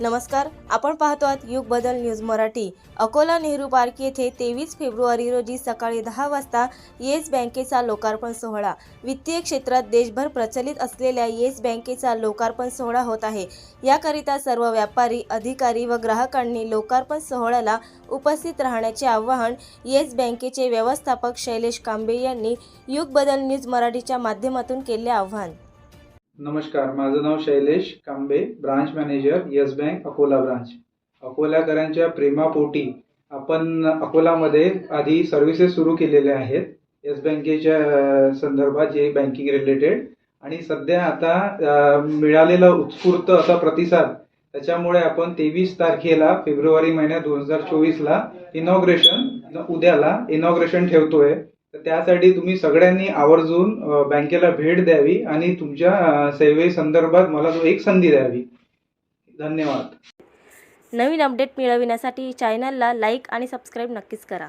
नमस्कार आपण पाहतो आहात युग बदल न्यूज मराठी. अकोला नेहरू पार्क येथे तेवीस फेब्रुवारी रोजी सकाळी दहा वाजता येस बँकेचा लोकार्पण सोहळा. वित्तीय क्षेत्रात देशभर प्रचलित असलेल्या येस बँकेचा लोकार्पण सोहळा होत आहे. याकरिता सर्व व्यापारी अधिकारी व ग्राहकांनी लोकार्पण सोहळ्याला उपस्थित राहण्याचे आवाहन येस बँकेचे व्यवस्थापक शैलेश कांबे यांनी युग बदल न्यूज मराठीच्या माध्यमातून केले आव्हान. नमस्कार माझं नाव Shailesh Kambe branch manager Yes Bank Akola branch अकोलाकरांच्या प्रेमापोटी आपण अकोलामध्ये आधी सर्व्हिसेस सुरू केलेल्या आहेत. येस बँकेच्या संदर्भात जे बँकिंग रिलेटेड आणि सध्या आता मिळालेला उत्स्फूर्त असा प्रतिसाद त्याच्यामुळे आपण तेवीस तारखेला फेब्रुवारी महिन्यात दोन हजार चोवीसला इनॉग्रेशन उद्याला इनॉग्रेशन ठेवतोय. तर त्यासाठी तुम्ही सगळ्यांनी आवर्जून बँकेला भेट द्यावी आणि तुमच्या सेवे सेवेसंदर्भात मला जो एक संधी द्यावी. धन्यवाद. नवीन अपडेट मिळविण्यासाठी चॅनलला लाईक आणि सबस्क्राईब नक्कीच करा.